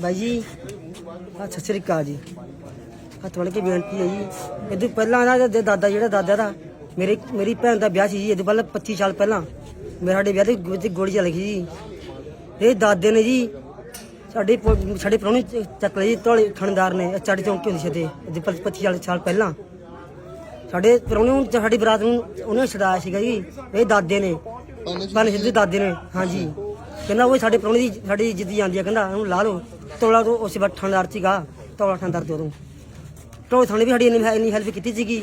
ਬਾਈ ਜੀ ਆ ਸਤਿ ਸ੍ਰੀ ਅਕਾਲ ਜੀ। ਹੱਥ ਵੜ ਕੇ ਬੇਨਤੀ ਹੈ ਜੀ। ਇਹ ਤੋਂ ਪਹਿਲਾਂ ਨਾ ਇਹਦਾ ਦਾਦਾ ਜਿਹੜਾ ਦਾਦਾ ਦਾ ਮੇਰੇ ਮੇਰੀ ਭੈਣ ਦਾ ਵਿਆਹ ਸੀ ਜੀ ਇਹ ਤੋਂ ਪਹਿਲਾਂ 25 ਸਾਲ ਪਹਿਲਾਂ। ਮੇਰੇ ਸਾਡੇ ਵਿਆਹ ਦੇ ਵਿੱਚ ਗੋਲੀ ਚੱਲ ਗਈ ਜੀ। ਇਹ ਦਾਦੇ ਨੇ ਜੀ ਸਾਡੇ ਸਾਡੇ ਪ੍ਰਾਹੁਣੇ ਚੱਕ ਲਈ ਤੋਲੇ ਥਾਣੇਦਾਰ ਨੇ ਚਾੜੀ ਚੌਂਕੀ ਹੁੰਦੀ ਸੀ ਤੇ ਇਹਦੇ ਪਹਿਲਾਂ 25 ਸਾਲ ਪਹਿਲਾਂ। ਸਾਡੇ ਪ੍ਰਾਹੁਣੇ ਨੂੰ ਸਾਡੀ ਬਰਾਤ ਨੂੰ ਉਹਨੇ ਛਡਾਇਆ ਸੀਗਾ ਜੀ ਇਹ ਦਾਦੇ ਨੇ ਪੰਨ ਸਿੱਧੂ ਦਾਦੇ ਨੇ ਹਾਂਜੀ। ਕਹਿੰਦਾ ਉਹ ਸਾਡੇ ਪ੍ਰਾਹੁਣੇ ਦੀ ਸਾਡੀ ਇੱਜ਼ਤ ਜਾਂਦੀ ਆ, ਕਹਿੰਦਾ ਉਹਨੂੰ ਲਾ ਲਓ। ਤੋਲਾ ਤੋਂ ਉਸ ਵਕਤ ਥਾਣੇਦਾਰ ਸੀਗਾ, ਤੋਲਾ ਥਾਣੇਦਾਰ ਤੇ ਉਦੋਂ ਟੋਲੇ ਥਾਣੇ ਵੀ ਸਾਡੀ ਇੰਨੀ ਇੰਨੀ ਹੈਲਪ ਕੀਤੀ ਸੀਗੀ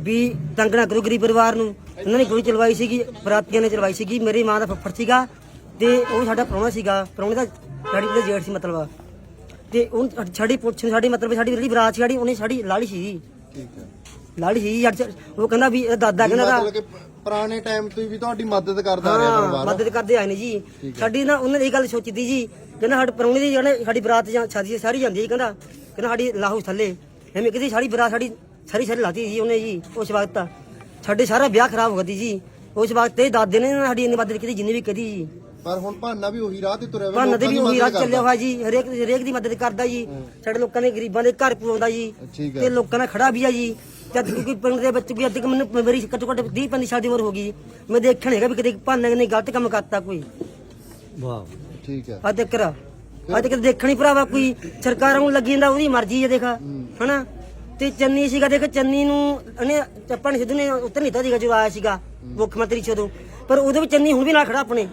ਵੀ ਤੰਗ ਨਾ ਕਰੋ ਗਰੀਬ ਪਰਿਵਾਰ ਨੂੰ, ਉਹਨਾਂ ਨੇ ਗੋਲੀ ਚਲਵਾਈ ਸੀਗੀ, ਬਰਾਤੀਆਂ ਨੇ ਚਲਵਾਈ ਸੀਗੀ, ਮੇਰੀ ਮਾਂ ਦਾ ਫੱਫੜ ਸੀਗਾ ਤੇ ਉਹ ਸਾਡਾ ਪ੍ਰਾਹੁਣਾ ਸੀਗਾ, ਪ੍ਰਾਹੁਣੇ ਦਾ ਸਾਡੀ ਉਹਦੇ ਜੇਠ ਸੀ ਮਤਲਬ। ਤੇ ਉਹ ਸਾਡੀ ਪੁੱਛ, ਸਾਡੀ ਮਤਲਬ ਸਾਡੀ ਜਿਹੜੀ ਬਰਾਤ ਸੀ, ਸਾਡੀ ਉਹਨੇ ਸਾਡੀ ਲਾੜੀ ਸੀ। ਠੀਕ ਹੈ। ਲਾੜੀ ਸੀ ਜੱਟ ਉਹ ਕਹਿੰਦਾ ਵੀ ਦਾਦਾ ਕਹਿੰਦਾ ਦਾ ਮਤਲਬ ਕਿ ਪੁਰਾਣੇ ਟਾਈਮ ਤੋਂ ਵੀ ਤੁਹਾਡੀ ਮਦਦ ਕਰਦਾ ਰਿਹਾ ਹਾਂ ਪਰਿਵਾਰ। ਮਦਦ ਕਰਦੇ ਆਏ ਨੇ ਜੀ। ਸਾਡੀ ਨਾ ਉਹਨਾਂ ਨੇ ਇਹ ਗੱਲ ਸੋਚੀ ਤੀ ਜੀ ਕਹਿੰਦਾ ਸਾਡੇ ਪਰੌਣੇ ਦੀ ਜਿਹੜੇ ਸਾਡੀ ਬਰਾਤ ਜਾਂ ਸ਼ਾਦੀ ਸਾਰੀ ਜਾਂਦੀ ਜੀ ਕਹਿੰਦਾ ਕਹਿੰਦਾ ਸਾਡੀ ਲਾਹੌਰ ਥੱਲੇ। ਐਵੇਂ ਕਿਤੇ ਸਾਡੀ ਬਰਾਤ ਸਾਡੀ ਸਾਰੀ ਸਾਰੀ ਲਾਤੀ ਜੀ ਉਹਨੇ ਜੀ ਉਸ ਵਕਤ। ਸਾਡੇ ਸਾਰਾ ਵਿਆਹ ਖਰਾਬ ਹੋ ਗਿਆ ਤੀ ਜੀ। ਉਸ ਵਕਤ ਤੇ ਦਾਦੇ ਨੇ ਨਾ ਸਾਡੀ ਇੰਨੀ ਮਦਦ ਕੀਤੀ ਜਿੰਨੀ ਵੀ ਕੀਤੀ ਜੀ ਪਰ ਹੁਣ ਭਾਨਾ ਵੀ ਉਹੀ ਰਾਹ ਤੇ ਤੁਰਿਆ ਹੋਇਆ, ਭਾਨਾ ਲੋਕਾਂ ਵੀ ਦੀ ਉਹੀ ਮਦਦ ਰਾਹ ਕਰਦਾ। ਚੱਲਿਆ ਹੋਇਆ ਜੀ ਹਰੇਕ ਹਰੇਕ ਦੀ ਮਦਦ ਕਰਦਾ ਜੀ। ਸਾਡੇ ਲੋਕਾਂ ਦੇ ਗਰੀਬਾਂ ਦੇ ਘਰ ਪਵਾਉਂਦਾ ਜੀ। ਠੀਕ ਹੈ। ਤੇ ਲੋਕਾਂ ਨਾਲ ਖੜਾ ਵੀ ਆ ਜੀ। ਜਦ ਕੋਈ ਪਿੰਡ ਦੇ ਬੱਚੇ ਵੀ ਅੱਜ ਮੈਨੂੰ ਮੇਰੀ ਘੱਟੋ ਘੱਟ 30 35 ਸਾਲ ਦੀ ਉਮਰ ਹੋ ਗਈ ਮੈਂ ਦੇਖਣ ਹੈਗਾ ਵੀ ਕਿਤੇ ਭਾਨਾ ਨੇ ਗਲਤ ਕੰਮ ਕਰਤਾ ਕੋਈ। ਵਾਹ। ਠੀਕ ਹੈ। ਅੱਜ ਤੱਕ ਅੱਜ ਤੱਕ ਦੇਖਣੀ ਭਰਾਵਾ ਕੋਈ ਸਰਕਾਰਾਂ ਨੂੰ ਲੱਗੀ ਜਾਂਦਾ ਉਹਦੀ ਮਰਜ਼ੀ ਹੈ ਦੇਖ। ਹਨਾ? ਤੇ ਚੰਨੀ ਸੀਗਾ ਦੇਖ ਚੰਨੀ ਨੂੰ ਉਹਨੇ ਚੱਪਣ ਸਿੱਧੂ ਨੇ ਉੱਤਰ ਨਹੀਂ ਤਾ ਸੀਗਾ ਜੋ ਆਇਆ ਸੀਗਾ ਮੁੱਖ ਮੰਤਰੀ ਉਦੋਂ। ਪਰ ਉਹਦੇ ਵਿੱਚ ਚੰਨੀ ਹੁਣ ਵੀ ਨਾਲ ਖੜਾ ਆਪਣੇ।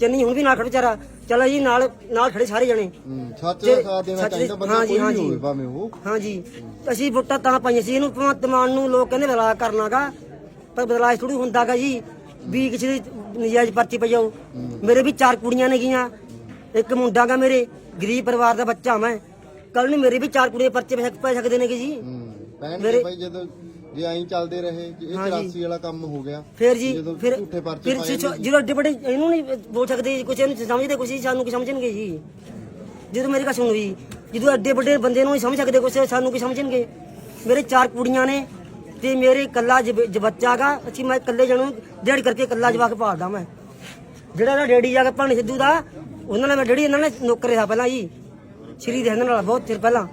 ਚੰਨੀ ਹੁਣ ਵੀ ਨਾਲ ਖੜਾ ਵਿਚਾਰਾ। ਚਲੋ ਜੀ ਨਾਲ ਨਾਲ ਖੜੇ ਸਾਰੇ ਜਣੇ। ਹੂੰ ਸੱਚ ਤੇ ਦਾ ਸਾਥ ਦੇਣਾ ਸੱਚ ਦੇ- ਚਾਹੀਦਾ ਬੰਦਾ ਕੋਈ ਵੀ। ਹੋਵੇ ਭਾਵੇਂ ਉਹ। ਹਾਂਜੀ। ਅਸੀਂ ਵੋਟਾਂ ਤਾਂ ਪਾਈਆਂ ਸੀ ਇਹਨੂੰ ਭਗਵੰਤ ਮਾਨ ਨੂੰ ਲੋਕ ਕਹਿੰਦੇ ਬਦਲਾਅ ਕਰਨਾਗਾ ਪਰ ਬਦਲਾਅ ਥੋੜੀ ਹੁੰਦਾਗਾ ਜੀ। ਵੀ ਕਿਸੇ ਦੀ ਨਜਾਇਜ਼ ਪਰਚੀ ਪਈ ਜਾਓ ਮੇਰੇ ਵੀ ਚਾਰ ਕੁੜੀਆਂ ਨੇ ਗੀਆਂ ਇੱਕ ਮੁੰਡਾ ਗਾ ਮੇਰੇ ਗਰੀਬ ਪਰਿਵਾਰ ਦਾ ਬੱਚਾ ਮੈਂ। ਕੱਲ ਨੂੰ ਮੇਰੇ ਵੀ ਚਾਰ ਕੁੜੀਆਂ ਪਰਚੇ ਪੈ- ਪੈ ਸਕਦੇ ਨੇਗੇ ਜੀ। ਹੂੰ ਪੈਣਗੇ ਮੇਰੇ- ਭਾਈ ਜਦੋਂ ਜੇ ਐਂ ਚੱਲਦੇ ਰਹੇ ਜੇ ਇਹ ਹਾਂ ਜੀ। 84 ਵਾਲਾ ਕੰਮ ਹੋ ਗਿਆ ਫਿਰ ਜੀ ਜਦੋਂ ਫਿਰ ਝੂਠੇ ਪਰਚੇ ਫਿਰ ਪਾਏ ਸਿਚੁ- ਜਦੋਂ। ਅੱਡੇ ਬੜੇ ਇਹਨੂੰ ਨਹੀਂ ਬੋਲ ਸਕਦੇ ਕੁਛ ਇਹਨੂੰ ਸਮਝਦੇ ਕੁਛ ਸਾਨੂੰ ਕੀ ਸਮਝਣਗੇ ਜੀ? ਜਦੋਂ ਮੇਰੀ ਗੱਲ ਸੁਣ ਜਦੋਂ ਅੱਡੇ ਵੱਡੇ ਬੰਦੇ ਨੂੰ ਨਹੀਂ ਸਮਝ ਸਕਦੇ ਕੁਛ ਸਾਨੂੰ ਕੀ ਸਮਝਣਗੇ? ਮੇਰੇ ਚਾਰ ਕੁੜੀਆਂ ਨੇ ਤੇ ਮੇਰੇ ਇਕੱਲਾ ਜ- ਜ ਬੱਚਾ ਗਾ ਅਸੀਂ ਮੈਂ ਇਕੱਲੇ ਜਣੂ ਡੇਢ ਕਰਕੇ ਇਕੱਲਾ ਜਵਾਕ ਪਾਲਦਾ ਮੈਂ। ਜਿਹੜਾ ਨਾ ਡੈਡੀ ਜਾ ਕੇ ਭਾਣੇ ਸਿੱਧੂ ਦਾ ਉਹਨਾਂ ਨੇ ਮੈਂ ਡੈਡੀ ਇਹਨਾਂ ਨੇ ਨੌਕਰ ਰਿਹਾ ਪਹਿਲਾਂ ਜੀ। ਸ਼੍ਰੀ ਦੇ ਨਾਲ ਬਹੁਤ ਚਿਰ ਪਹਿਲਾਂ।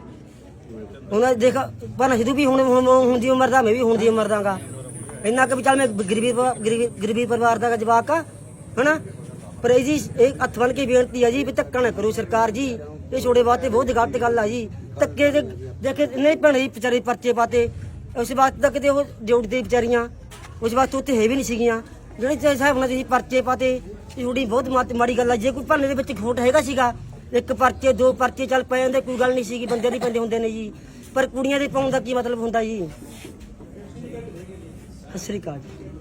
ਉਹਨਾਂ ਦੇਖ ਭਾਣਾ ਸਿੱਧੂ ਵੀ ਹੁਣ ਹੁਣ ਹੁਣ ਦੀ ਉਮਰ ਦਾ, ਮੈਂ ਵੀ ਹੁਣ ਦੀ ਉਮਰ ਦਾਗਾ। ਇੰਨਾ ਕਿ ਵੀ ਚੱਲ ਮੈਂ ਗਰੀਬੀ ਪਰਿਵਾ- ਗਰੀਬੀ ਗਰੀਬੀ ਪਰਿਵਾਰ ਦਾ ਜਵਾਕ ਆ, ਹਨਾ? ਪਰ ਇਹ ਜੀ, ਇਹ ਹੱਥ ਬਣ ਕੇ ਬੇਨਤੀ ਆ ਜੀ ਵੀ ਧੱਕਾ ਨਾ ਕਰੋ ਸਰਕਾਰ ਜੀ। ਇਹ ਛੋੜੇ ਵਾਸਤੇ ਬਹੁਤ ਗਲਤ ਗੱਲ ਆ ਜੀ। ਧੱਕੇ ਦੇ ਦੇਖੇ ਨਹੀਂ ਭੈਣੇ ਜੀ ਵਿਚਾਰੇ ਪਰਚੇ ਪਾਤੇ। ਉਸ ਬਾਤ ਤੱਕ ਤੇ ਉਹ ਡਿਊਟੀ ਤੇ ਵਿਚਾਰੀਆਂ, ਉਸ ਬਾਤ ਉੱਤੇ ਹੈ ਵੀ ਨਹੀਂ ਸੀਗੀਆਂ। ਜਿਹੜੇ ਚਾਹੇ ਸਾਹਿਬ ਨਾਲ ਜੀ ਪਰਚੇ ਪਾਤੇ ਇਹ ਥੋੜੀ ਬਹੁਤ ਮਾਤ- ਮਾੜੀ ਗੱਲ ਆ। ਜੇ ਕੋਈ ਭਾਨੇ ਦੇ ਵਿੱਚ ਖੋਟ ਹੈਗਾ ਸੀਗਾ ਇੱਕ ਪਰਚੇ, ਦੋ ਪਰਚੇ ਚੱਲ ਪਏ ਜਾਂਦੇ ਕੋਈ ਗੱਲ ਨਹੀਂ ਸੀਗੀ, ਬੰਦੇ ਨਹੀਂ ਪੈਂਦੇ ਹੁੰਦੇ ਨੇ ਜੀ। ਪਰ ਕੁੜੀਆਂ ਦੇ ਪਾਉਣ ਦਾ ਕੀ ਮਤਲਬ ਹੁੰਦਾ ਜੀ? ਸਤਿ ਸ੍ਰੀ ਅਕਾਲ ਜੀ।